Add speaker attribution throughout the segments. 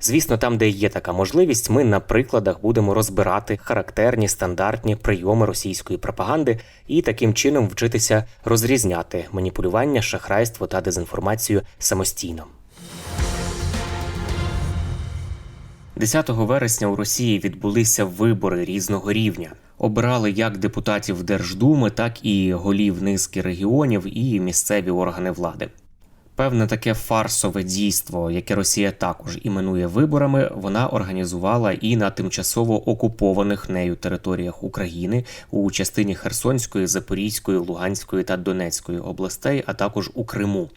Speaker 1: Звісно, там, де є така можливість, ми на прикладах будемо розбирати характерні стандартні прийоми російської пропаганди і таким чином вчитися розрізняти маніпулювання, шахрайство та дезінформацію самостійно. 10 вересня у Росії відбулися вибори різного рівня. Обирали як депутатів Держдуми, так і голів низки регіонів і місцеві органи влади. Певне таке фарсове дійство, яке Росія також іменує виборами, вона організувала і на тимчасово окупованих нею територіях України у частині Херсонської, Запорізької, Луганської та Донецької областей, а також у Криму.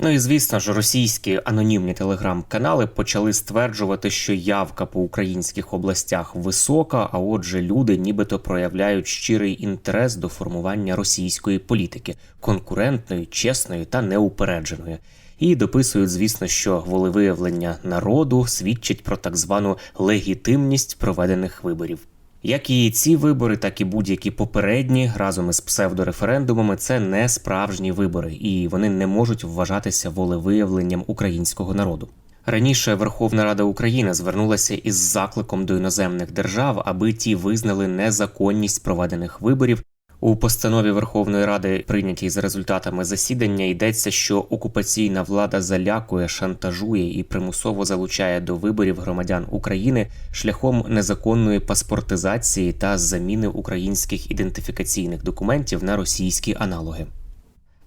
Speaker 1: Ну і звісно ж, російські анонімні телеграм-канали почали стверджувати, що явка по українських областях висока, а отже, люди нібито проявляють щирий інтерес до формування російської політики, конкурентної, чесної та неупередженої. І дописують, звісно, що волевиявлення народу свідчить про так звану легітимність проведених виборів. Як і ці вибори, так і будь-які попередні разом із псевдореферендумами це не справжні вибори, і вони не можуть вважатися волевиявленням українського народу. Раніше Верховна Рада України звернулася із закликом до іноземних держав, аби ті визнали незаконність проведених виборів. У постанові Верховної Ради, прийнятій за результатами засідання, йдеться, що окупаційна влада залякує, шантажує і примусово залучає до виборів громадян України шляхом незаконної паспортизації та заміни українських ідентифікаційних документів на російські аналоги.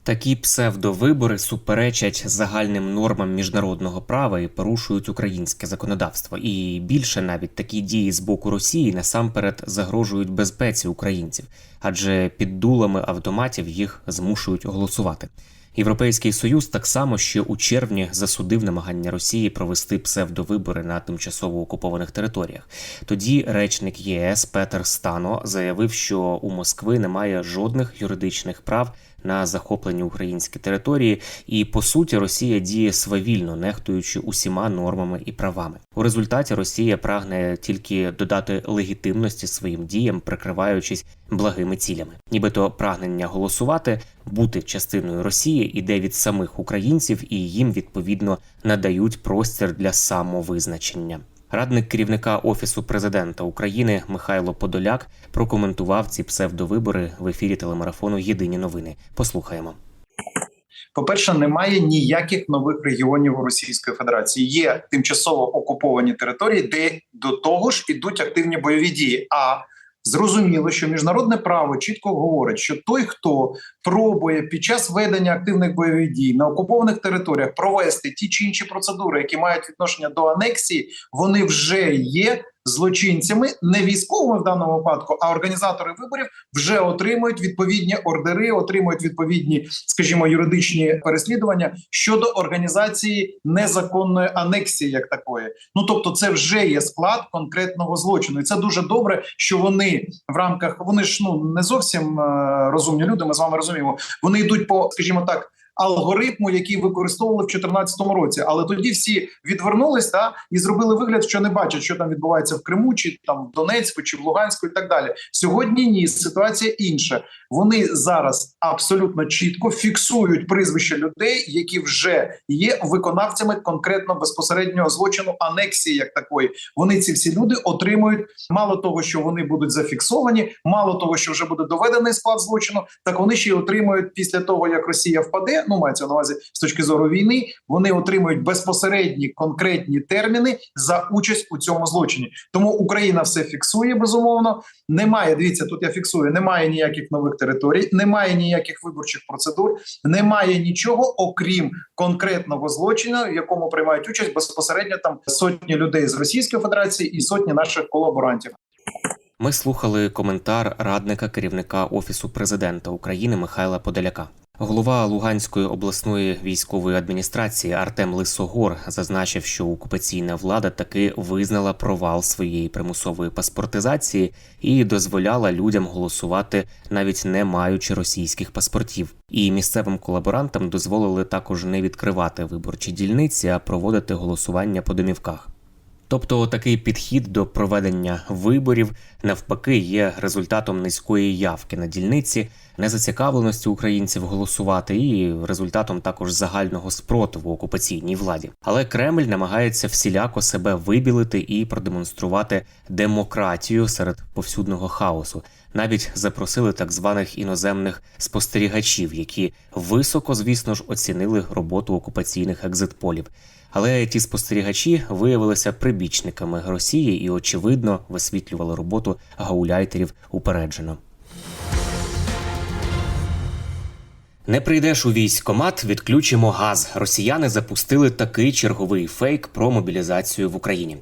Speaker 1: Такі псевдовибори суперечать загальним нормам міжнародного права і порушують українське законодавство. І більше навіть такі дії з боку Росії насамперед загрожують безпеці українців, адже під дулами автоматів їх змушують голосувати. Європейський союз так само ще у червні засудив намагання Росії провести псевдовибори на тимчасово окупованих територіях. Тоді речник ЄС Петер Стано заявив, що у Москви немає жодних юридичних прав на захоплені українські території, і по суті Росія діє свавільно, нехтуючи усіма нормами і правами. У результаті Росія прагне тільки додати легітимності своїм діям, прикриваючись благими цілями. Нібито прагнення голосувати, бути частиною Росії іде від самих українців, і їм відповідно надають простір для самовизначення. Радник керівника офісу президента України Михайло Подоляк прокоментував ці псевдовибори в ефірі телемарафону Єдині новини. Послухаємо.
Speaker 2: По-перше, немає ніяких нових регіонів у Російської Федерації. Є тимчасово окуповані території, де до того ж ідуть активні бойові дії. А зрозуміло, що міжнародне право чітко говорить, що той, хто пробує під час ведення активних бойових дій на окупованих територіях провести ті чи інші процедури, які мають відношення до анексії, вони вже є злочинцями, не військовими в даному випадку, а організатори виборів вже отримують відповідні ордери, отримують відповідні, скажімо, юридичні переслідування щодо організації незаконної анексії, як такої. Ну тобто, це вже є склад конкретного злочину, і це дуже добре, що вони в рамках вони ж ну не зовсім е, розумні люди. Ми з вами розуміємо. Вони йдуть по, скажімо так. Алгоритму, який використовували в 2014 році, але тоді всі відвернулись та і зробили вигляд, що не бачать, що там відбувається в Криму, чи там в Донецьку, чи в Луганську, і так далі. Сьогодні ні, ситуація інша. Вони зараз абсолютно чітко фіксують прізвища людей, які вже є виконавцями конкретно безпосереднього злочину анексії, як такої. Вони ці всі люди отримують мало того, що вони будуть зафіксовані, мало того, що вже буде доведений склад злочину, так вони ще й отримують після того, як Росія впаде. Ну мається на увазі з точки зору війни, вони отримують безпосередні конкретні терміни за участь у цьому злочині. Тому Україна все фіксує безумовно. Немає дивіться, тут я фіксую. Немає ніяких нових територій, немає ніяких виборчих процедур, немає нічого, окрім конкретного злочину, в якому приймають участь безпосередньо там сотні людей з Російської Федерації і сотні наших колаборантів.
Speaker 1: Ми слухали коментар радника керівника офісу президента України Михайла Подоляка. Голова Луганської обласної військової адміністрації Артем Лисогор зазначив, що окупаційна влада таки визнала провал своєї примусової паспортизації і дозволяла людям голосувати, навіть не маючи російських паспортів. І місцевим колаборантам дозволили також не відкривати виборчі дільниці, а проводити голосування по домівках. Тобто такий підхід до проведення виборів навпаки є результатом низької явки на дільниці, незацікавленості українців голосувати і результатом також загального спротиву окупаційній владі. Але Кремль намагається всіляко себе вибілити і продемонструвати демократію серед повсюдного хаосу. Навіть запросили так званих іноземних спостерігачів, які високо, звісно ж, оцінили роботу окупаційних екзитполів. Але ті спостерігачі виявилися прибічниками Росії і, очевидно, висвітлювали роботу гауляйтерів упереджено. Не прийдеш у військкомат, відключимо газ. Росіяни запустили такий черговий фейк про мобілізацію в Україні.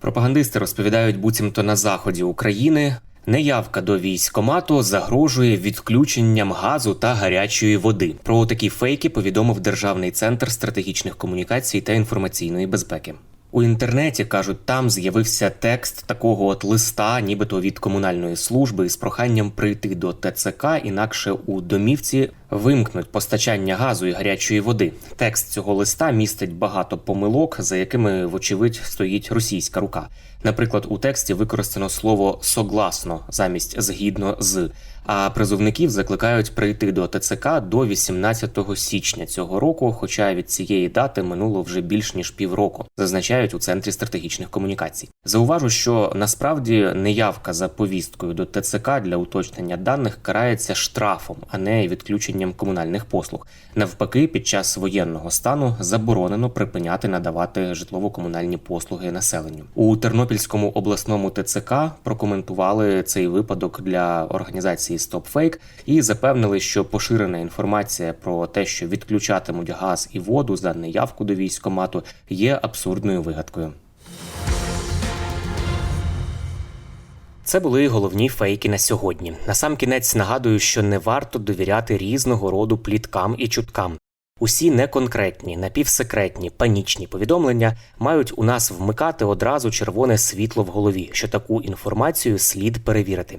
Speaker 1: Пропагандисти розповідають, буцімто на заході України неявка до військкомату загрожує відключенням газу та гарячої води. Про такі фейки повідомив Державний центр стратегічних комунікацій та інформаційної безпеки. У інтернеті кажуть, там з'явився текст такого от листа, нібито від комунальної служби, з проханням прийти до ТЦК, інакше у домівці вимкнуть постачання газу і гарячої води. Текст цього листа містить багато помилок, за якими, вочевидь, стоїть російська рука. Наприклад, у тексті використано слово согласно замість згідно з. А призовників закликають прийти до ТЦК до 18 січня цього року. Хоча від цієї дати минуло вже більш ніж півроку, зазначають у центрі стратегічних комунікацій. Зауважу, що насправді неявка за повісткою до ТЦК для уточнення даних карається штрафом, а не відключенням комунальних послуг. Навпаки, під час воєнного стану заборонено припиняти надавати житлово-комунальні послуги населенню у Тернопільському обласному ТЦК. Прокоментували цей випадок для організації StopFake і запевнили, що поширена інформація про те, що відключатимуть газ і воду за неявку до військкомату, є абсурдною вигадкою. Це були головні фейки на сьогодні. Насамкінець нагадую, що не варто довіряти різного роду пліткам і чуткам. Усі неконкретні, напівсекретні, панічні повідомлення мають у нас вмикати одразу червоне світло в голові, що таку інформацію слід перевірити.